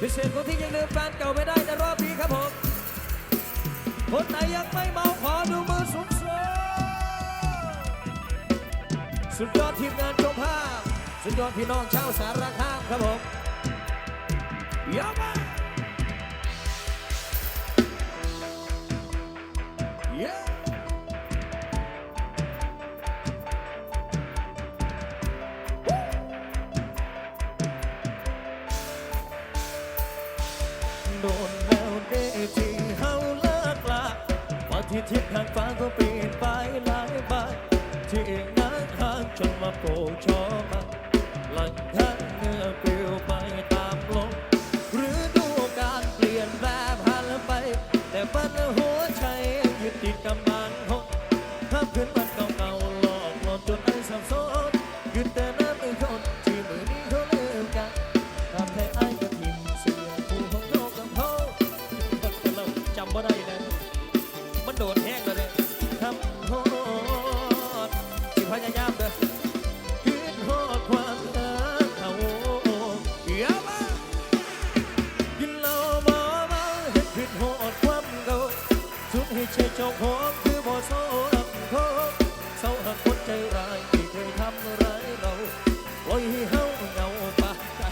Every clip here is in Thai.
พิเศษคนที่ยังลืมแฟนเก่าไม่ได้ในรอบนี้ครับผม คนไหนยังไม่เมาขอดูมือสูงสูงสุดยอดทีมงานจงภาพ สุดยอดพี่น้องชาวสารคามครับผมยามา ที่ทิศทางฟ้าก็เปลี่ยนไปหลายใบที่เองนั้นห่างจนมาโผล่ชอมาหลังทางเนื้อปลิวไปตามลมหรือดูการเปลี่ยนแปลงผ่านไป แต่บันหัวใจยังยึดติดกับมันหดภาพคืนวันเก่าๆหลอกหลอนจนไอ้สับสนยึดแต่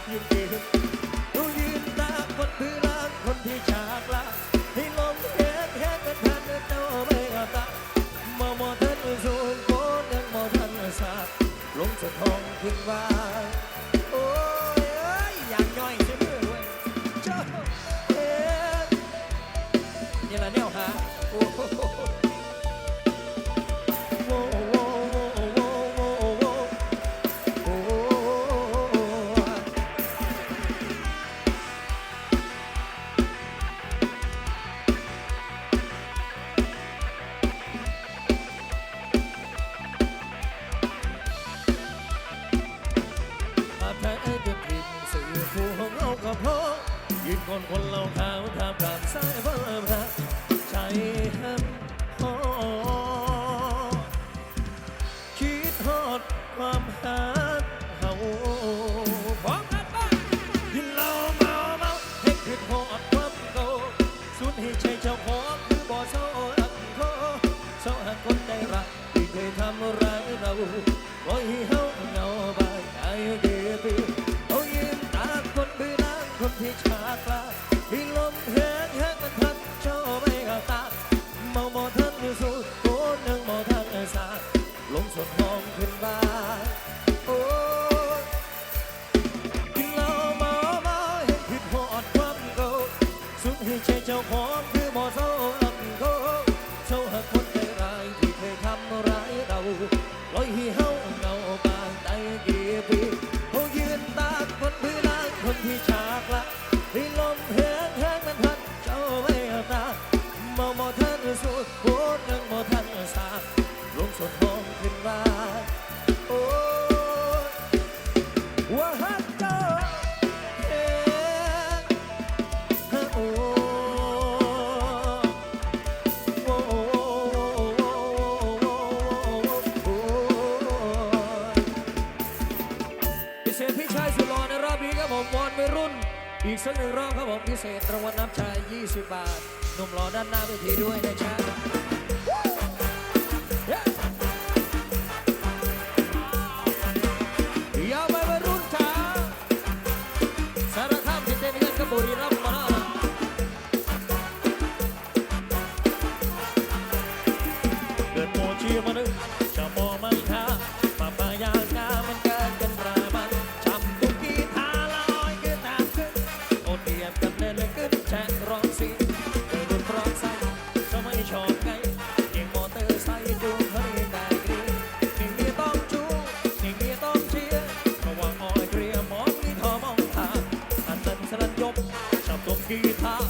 ากใจยืนเกมดูยืนตาคนพื้นล้างคนที่ฉากลาให้ลมแห้งแห้งกันทันเจ้าไม่อาตามาหมอทันสูงโคตรยังมอทันสาลงสะทองขึ้นว่าโอ้ยเอ้ยอย่างย่อยใช่ไหมเว้ยเจ้าเอ๊ะนี่แหละแนวหา คนคนเราเขาทำการสายเพิ่มรักใจแฮมฮอคิดฮอดความหาเฮาพร้อมกันป่ะกินเหล้าเมาเมาให้คิดฮอดความเก่าสุดให้ใจเจ้าของคือบ่เศร้าอักโคเศร้าหักคนใจรักที่เคยทำร้ายเราปล่อยให้ ให้ใจเจ้าของคือบ่เศร้าอักเขาเศร้าหักคนใจร้ายที่เคยทำร้ายเราลอยให้เฮาเงาบางใจกี่ปีเขายืนตากคนพื้นลางคนที่ฉากละให้ลมแห้งแห้งมันพัดเจ้าไม่เอาตาเมาเมาทันสุดโคตรยังบ่ทันสา กสักหนึ่งรอบครับผมพิเศษรางวัลน้ำชา 20 บาทหนุ่มหลอด้านหน้าเวทีด้วยนะจ๊ะ ชอ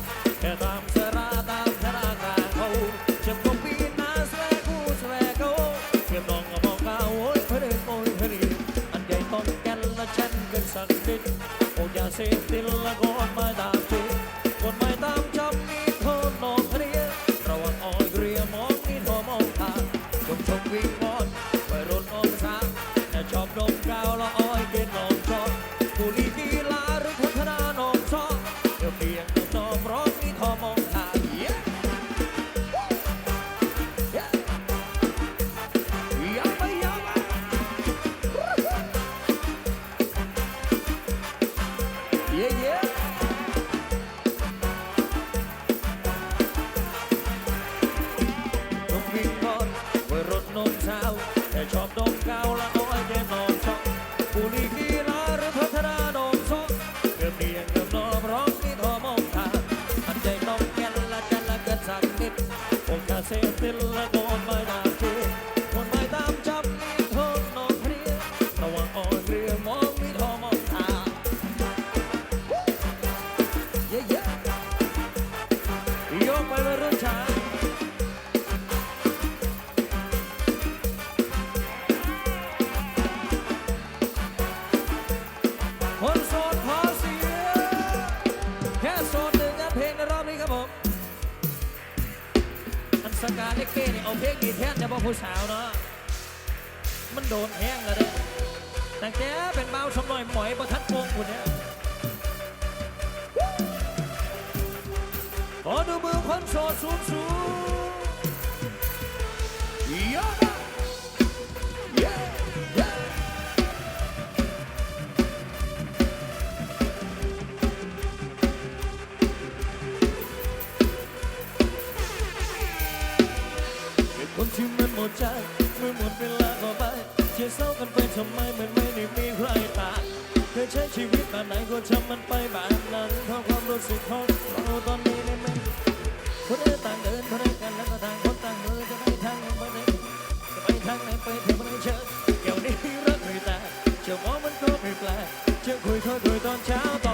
ผมอันสกาเล็กเก้เนี่ยเอาเพลงดีแท้แต่บอกผู้สาวเนาะมันโดนแห้งแล้วเด้อแต่แกเป็นเบาสมน่อยหมอยประทัดวงคุณเนี่ยขอดูมือคนโสดสูงสูงยอด เจอเศร้ากันไปทำไมมันไม่ได้มีใครต่างเคยใช้ชีวิตแบบไหนก็ทำมันไปแบบนั้นเพราะความรู้สึกของเราตอนนี้ได้ไหมคนเดต่างเดินคนเดินกันแล้วก็ต่างคนต่างมือจะไปทางไหนไปไหนจะไปทางไหนไปเที่ยวไม่เจอเกี่ยวนี้รักไม่แต่จะมองมันก็ไม่แปลกเชื่อคุยเขาคุยตอนเช้า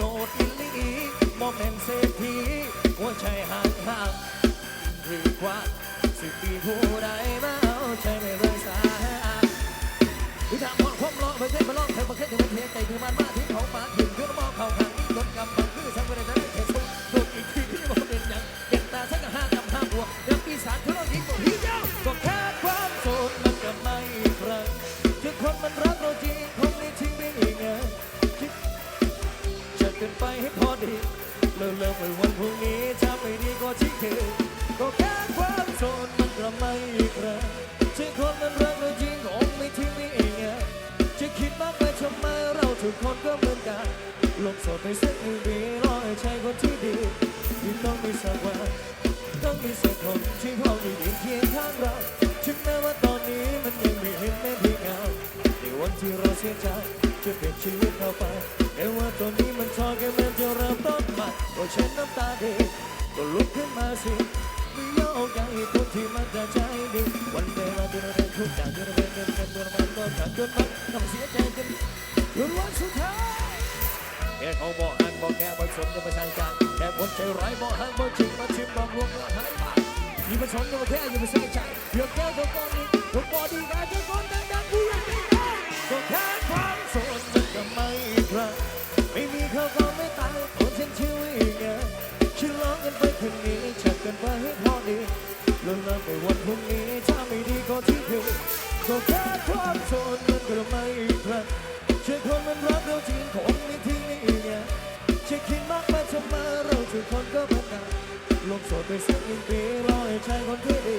สดอีหลีโมเมนเศรษฐีหัวใจห่างห่างหรือว่าสิบปีผู้ใดมาเอาใจไม่เลยสายวิธีมองความรอไม่เคยมาลองเคยมาเคยถึงมันเทใจถึงมันมาถึงเขามาถึงคือมองเขาข้างนี้รถกำบังคือสังเวยได้แค่สุดโดนอีกทีที่บอกเป็นยังเก็บตาทั้งห้ากับห้าบัว นมันรักเราจริงคงไม่ทิ้งไม่ไงจะคิดมากไปทำไมเราทุกคนก็เหมือนกันลงโสดไปสักหนึ่งปีรอให้ใช่คนที่ดีที่ต้องมีสักวันต้องมีสักคนที่เขาอยู่ยืนเคียงข้างเราถึงแม้ว่าตอนนี้มันยังไม่เห็นแม้เพียงเงาในวันที่เราเสียใจจะเปลี่ยนชีวิตเราไปแต่ว่าตอนนี้มันทอแค่เหมือนจะเริ่มต้นใหม่ก็เช็ดน้ำตาดีก็ลุกขึ้นมาสิ ไม่ยอมอย่างอีกคนที่มันจะใจดีวันเวลาที่เราได้ทุกอย่างที่เราเป็นเงินเงินตัวมันก็ขาดจนมันต้องเสียใจกันจนวันสุดท้ายแค่เขาบอกหักบอกแก่บอกสนจะมาใช้การแค่คนใจร้ายบอกห้างบอกจริงมาชิมบอกลวงก็หายไปมีมาชนก็มาแพ้อย่ามาใส่ใจเพื่อแค่ตัวก้อนนี้ตัวบอนดีกว่ารจะก้อนดังดั คืนนี้จะเกันไปให้พอดีลงเลิกไปวันพรุ่งนี้ถ้าไม่ดีก็ทิ้งเธอก็แค่ความโสดมันก็ไม่พลาดเชื่อคนมันรักเราจริงคงไม่ทิ้งไม่อีกไงจะคิดมากไปทำไมเราทุกคนก็เหมือนกันลงโสดไปสักหนึ่งปีรอให้ใช่คนที่ดี